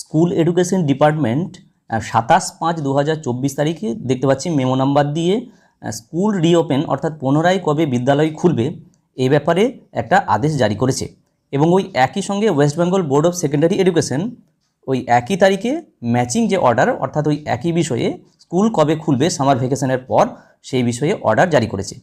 School education department সাতাশ পাঁচ দু তারিখে দেখতে পাচ্ছি মেমো নাম্বার দিয়ে স্কুল রিওপেন অর্থাৎ পুনরায় কবে বিদ্যালয় খুলবে এই ব্যাপারে একটা আদেশ জারি করেছে। এবং ওই একই সঙ্গে West Bengal board of secondary education ওই একই তারিখে ম্যাচিং যে অর্ডার, অর্থাৎ ওই একই বিষয়ে স্কুল কবে খুলবে, সামার ভ্যাকেশনের পর সেই বিষয়ে অর্ডার জারি করেছে।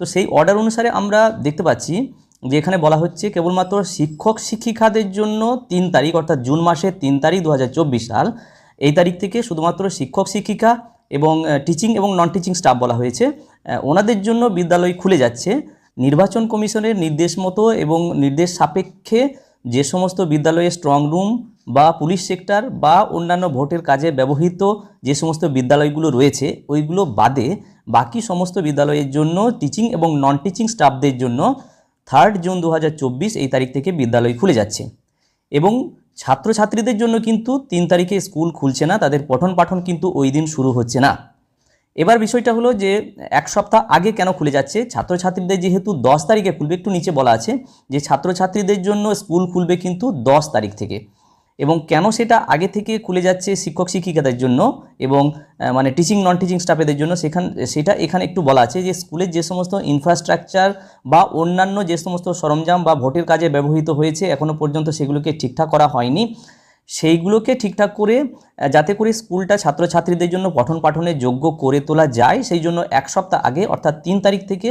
তো সেই অর্ডার অনুসারে আমরা দেখতে পাচ্ছি যে এখানে বলা হচ্ছে কেবলমাত্র শিক্ষক শিক্ষিকাদের জন্য তিন তারিখ, অর্থাৎ জুন মাসের তিন তারিখ দু হাজার চব্বিশ সাল, এই তারিখ থেকে শুধুমাত্র শিক্ষক শিক্ষিকা এবং টিচিং এবং নন টিচিং স্টাফ বলা হয়েছে। ওনাদের জন্য বিদ্যালয় খুলে যাচ্ছে। নির্বাচন কমিশনের নির্দেশ মতো এবং নির্দেশ সাপেক্ষে যে সমস্ত বিদ্যালয়ে স্ট্রং রুম বা পুলিশ সেক্টর বা অন্যান্য ভোটের কাজে ব্যবহৃত যে সমস্ত বিদ্যালয়গুলো রয়েছে, ওইগুলো বাদে বাকি সমস্ত বিদ্যালয়ের জন্য টিচিং এবং নন টিচিং স্টাফদের জন্য থার্ড জুন দু হাজার চব্বিশ এই তারিখ থেকে বিদ্যালয় খুলে যাচ্ছে। এবং ছাত্রছাত্রীদের জন্য কিন্তু তিন তারিখে স্কুল খুলছে না, তাদের পঠন পাঠন কিন্তু ওই দিন শুরু হচ্ছে না। এবার বিষয়টা হলো যে, এক সপ্তাহ আগে কেন খুলে যাচ্ছে? ছাত্রছাত্রীদের যেহেতু দশ তারিখে খুলবে, একটু নিচে বলা আছে, যে ছাত্রছাত্রীদের জন্য স্কুল খুলবে কিন্তু দশ তারিখ থেকে। এবং কেন সেটা আগে থেকে খুলে যাচ্ছে শিক্ষক শিক্ষিকাদের জন্য এবং মানে টিচিং নন টিচিং স্টাফেদের জন্য সেখান, সেটা এখানে একটু বলা আছে যে স্কুলের যে সমস্ত ইনফ্রাস্ট্রাকচার বা অন্যান্য যে সমস্ত সরঞ্জাম বা ভোটের কাজে ব্যবহৃত হয়েছে এখনও পর্যন্ত সেগুলোকে ঠিকঠাক করা হয়নি। সেইগুলোকে ঠিকঠাক করে যাতে করে স্কুলটা ছাত্রছাত্রীদের জন্য পঠন পাঠনের যোগ্য করে তোলা যায়, সেই জন্য এক সপ্তাহ আগে অর্থাৎ তিন তারিখ থেকে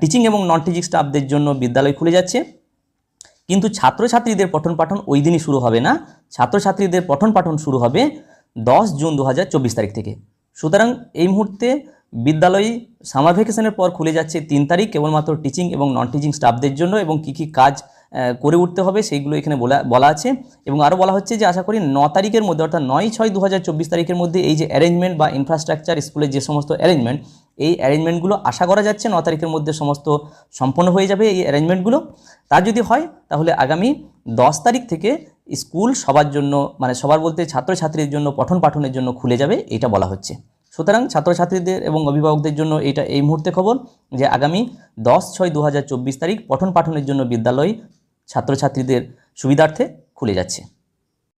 টিচিং এবং নন টিচিং স্টাফদের জন্য বিদ্যালয় খুলে যাচ্ছে। কিন্তু ছাত্রছাত্রীদের পঠন পাঠন ওই দিনই শুরু হবে না। ছাত্রছাত্রীদের পঠন পাঠন শুরু হবে দশ জুন দু হাজার চব্বিশ তারিখ থেকে। সুতরাং এই মুহূর্তে বিদ্যালয় সামার ভ্যাকেশনের পর খুলে যাচ্ছে তিন তারিখ কেবলমাত্র টিচিং এবং নন টিচিং স্টাফদের জন্য এবং কী কী কাজ করে উঠতে হবে সেইগুলো এখানে বলা বলা আছে। এবং আরও বলা হচ্ছে যে আশা করি ন তারিখের মধ্যে অর্থাৎ নয় ছয় দু তারিখের মধ্যে এই যে অ্যারেঞ্জমেন্ট বা ইনফ্রাস্ট্রাকচার স্কুলের যে সমস্ত অ্যারেঞ্জমেন্ট এই অ্যারেঞ্জমেন্টগুলো আশা করা যাচ্ছে ন তারিখের মধ্যে সমস্ত সম্পন্ন হয়ে যাবে এই অ্যারেঞ্জমেন্টগুলো তা যদি হয়, তাহলে আগামী দশ তারিখ থেকে স্কুল সবার জন্য মানে সবার বলতে ছাত্রছাত্রীদের জন্য, পঠন পাঠনের জন্য খুলে যাবে এটা বলা হচ্ছে। সুতরাং ছাত্রছাত্রীদের এবং অভিভাবকদের জন্য এটা এই মুহূর্তে খবর যে আগামী দশ ছয় দু তারিখ পঠন পাঠনের জন্য বিদ্যালয় ছাত্রছাত্রীদের সুবিধার্থে খুলে যাচ্ছে।